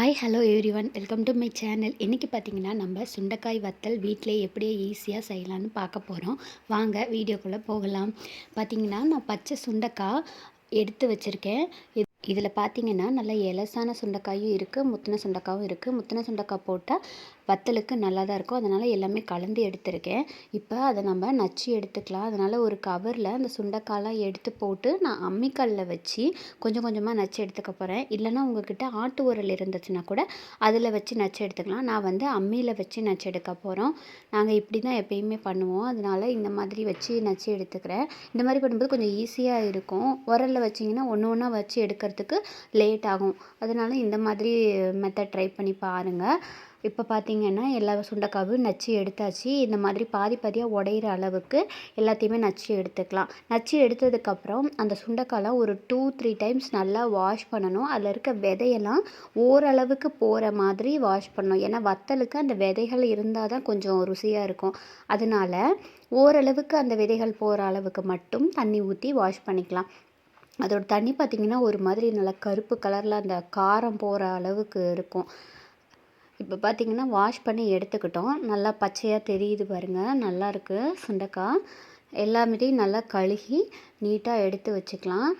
Hi hello everyone welcome to my channel இன்றைக்கி பார்த்தீங்கன்னா நம்ம சுண்டைக்காய் வத்தல் வீட்டிலே எப்படியே ஈஸியாக செய்யலான்னு பார்க்க போகிறோம் வாங்க வீடியோக்குள்ளே போகலாம். பார்த்தீங்கன்னா நான் பச்சை சுண்டைக்காய் எடுத்து வச்சுருக்கேன். இது இதில் பார்த்தீங்கன்னா நல்லா எலசான சுண்டைக்காயும் இருக்குது முத்தின சுண்டைக்காயும் இருக்குது முத்தின சுண்டைக்காய் போட்டால் வத்தலுக்கு நல்லா தான் இருக்கும் அதனால் எல்லாமே கலந்து எடுத்திருக்கேன். இப்போ அதை நம்ம நச்சு எடுத்துக்கலாம். அதனால் ஒரு கவரில் அந்த சுண்டைக்காலாம் எடுத்து போட்டு நான் அம்மிக்கல்லில் வச்சு கொஞ்சம் கொஞ்சமாக நச்சு எடுத்துக்க போகிறேன் இல்லைன்னா உங்ககிட்ட ஆட்டு உரல் இருந்துச்சுன்னா கூட அதில் வச்சு நச்சு எடுத்துக்கலாம். நான் வந்து அம்மியில் வச்சு நச்சு எடுக்க போகிறோம் நாங்கள் இப்படி தான் எப்பயுமே பண்ணுவோம். அதனால் இந்த மாதிரி வச்சு நச்சு எடுத்துக்கிறேன். இந்த மாதிரி பண்ணும்போது கொஞ்சம் ஈஸியாக இருக்கும். உரலில் வச்சிங்கன்னா ஒன்று ஒன்றா வச்சு எடுக்கிறதுக்கு லேட் ஆகும். அதனால் இந்த மாதிரி மெத்தட் ட்ரை பண்ணி பாருங்கள் இப்போ பார்த்திங்கன்னா எல்லா சுண்டக்காவும் நச்சு எடுத்தாச்சு. இந்த மாதிரி பாதி பாதியாக உடையிற அளவுக்கு எல்லாத்தையுமே நச்சு எடுத்துக்கலாம். நச்சு எடுத்ததுக்கப்புறம் அந்த சுண்டைக்காலாம் ஒரு டூ த்ரீ டைம்ஸ் நல்லா வாஷ் பண்ணணும். அதில் இருக்க விதையெல்லாம் ஓரளவுக்கு போகிற மாதிரி வாஷ் பண்ணணும். ஏன்னா வத்தலுக்கு அந்த விதைகள் இருந்தால் தான் கொஞ்சம் ருசியாக இருக்கும். அதனால ஓரளவுக்கு அந்த விதைகள் போகிற அளவுக்கு மட்டும் தண்ணி ஊற்றி வாஷ் பண்ணிக்கலாம். அதோட தண்ணி பார்த்திங்கன்னா ஒரு மாதிரி நல்லா கருப்பு கலரில் அந்த காரம் போகிற அளவுக்கு இருக்கும். இப்போ பார்த்திங்கன்னா வாஷ் பண்ணி எடுத்துக்கிட்டோம். நல்லா பச்சையாக தெரியுது பாருங்கள் நல்லாயிருக்கு சுண்டக்காய். எல்லாமே நல்லா கழுகி நீட்டாக எடுத்து வச்சுக்கலாம்.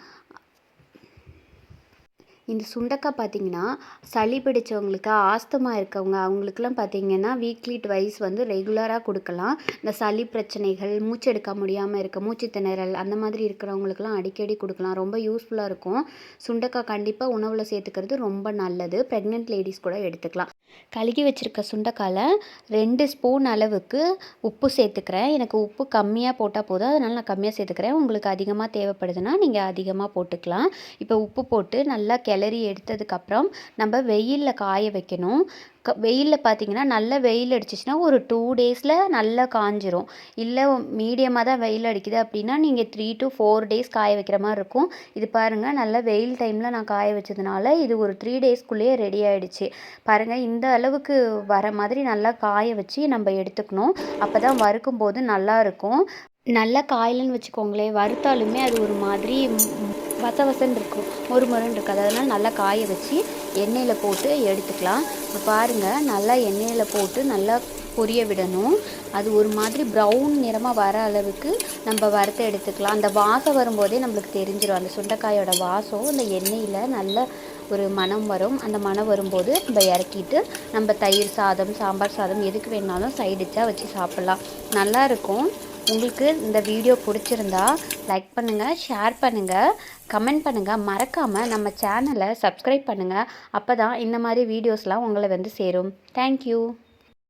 இந்த சுண்டக்காய் பார்த்திங்கன்னா சளி பிடிச்சவங்களுக்கு ஆஸ்துமா இருக்கவங்க அவங்களுக்குலாம் பார்த்திங்கன்னா வீக்லி ட்வைஸ் வந்து ரெகுலராக கொடுக்கலாம். இந்த சளி பிரச்சனைகள் மூச்சு எடுக்க முடியாமல் இருக்க மூச்சு திணறல் அந்த மாதிரி இருக்கிறவங்களுக்குலாம் அடிக்கடி கொடுக்கலாம். ரொம்ப யூஸ்ஃபுல்லாக இருக்கும். சுண்டக்காய் கண்டிப்பாக உணவில் சேர்த்துக்கிறது ரொம்ப நல்லது. ப்ரெக்னென்ட் லேடிஸ் கூட எடுத்துக்கலாம். கழுகி வச்சுருக்க சுண்டைக்காயில் ரெண்டு ஸ்பூன் அளவுக்கு உப்பு சேர்த்துக்கிறேன். எனக்கு உப்பு கம்மியாக போட்டால் போதும். அதனால் நான் கம்மியாக சேர்த்துக்கிறேன். உங்களுக்கு அதிகமாக தேவைப்படுதுன்னா நீங்கள் அதிகமாக போட்டுக்கலாம். இப்போ உப்பு போட்டு நல்லா கிளறி எடுத்ததுக்கப்புறம் நம்ம வெயிலில் காய வைக்கணும். க வெயிலில் பார்த்தீங்கன்னா நல்ல வெயில் அடிச்சிச்சின்னா ஒரு டூ டேஸில் நல்லா காஞ்சிரும். இல்லை மீடியமாக தான் வெயில் அடிக்குது அப்படின்னா நீங்கள் த்ரீ டு ஃபோர் டேஸ் காய வைக்கிற மாதிரி இருக்கும். இது பாருங்கள் நல்ல வெயில் டைமில் நான் காய வச்சதுனால இது ஒரு த்ரீ டேஸ்க்குள்ளேயே ரெடி ஆகிடுச்சு பாருங்கள் இந்த அளவுக்கு வர மாதிரி நல்லா காய வச்சு நம்ம எடுத்துக்கணும். அப்போ தான் வறுக்கும் போது நல்லாயிருக்கும் நல்லா காயலன்னு வச்சுக்கோங்களேன் வறுத்தாலுமே அது ஒரு மாதிரி வச வசன்னு இருக்கும் ஒரு மொறுன்னு இருக்காது அதனால் நல்லா காய வச்சு எண்ணெயில் போட்டு எடுத்துக்கலாம். இப்போ பாருங்கள் நல்லா எண்ணெயில் போட்டு நல்லா பொரிய விடணும். அது ஒரு மாதிரி ப்ரௌன் நிறமாக வர அளவுக்கு நம்ம வறுத்து எடுத்துக்கலாம். அந்த வாசம் வரும்போதே நம்மளுக்கு தெரிஞ்சிடும் அந்த சுண்டைக்காயோட வாசம் அந்த எண்ணெயில் நல்ல ஒரு மனம் வரும். அந்த மனம் வரும்போது நம்ம இறக்கிட்டு நம்ம தயிர் சாதம் சாம்பார் சாதம் எதுக்கு வேணாலும் சைடிச்சாக வச்சு சாப்பிட்லாம். நல்லாயிருக்கும் உங்களுக்கு இந்த வீடியோ பிடிச்சிருந்தா லைக் பண்ணுங்கள் ஷேர் பண்ணுங்கள் கமெண்ட் பண்ணுங்கள் மறக்காமல் நம்ம சேனலை சப்ஸ்கிரைப் பண்ணுங்கள் அப்போ தான் இந்த மாதிரி வீடியோஸ்லாம் உங்களை வந்து சேரும். தேங்க்யூ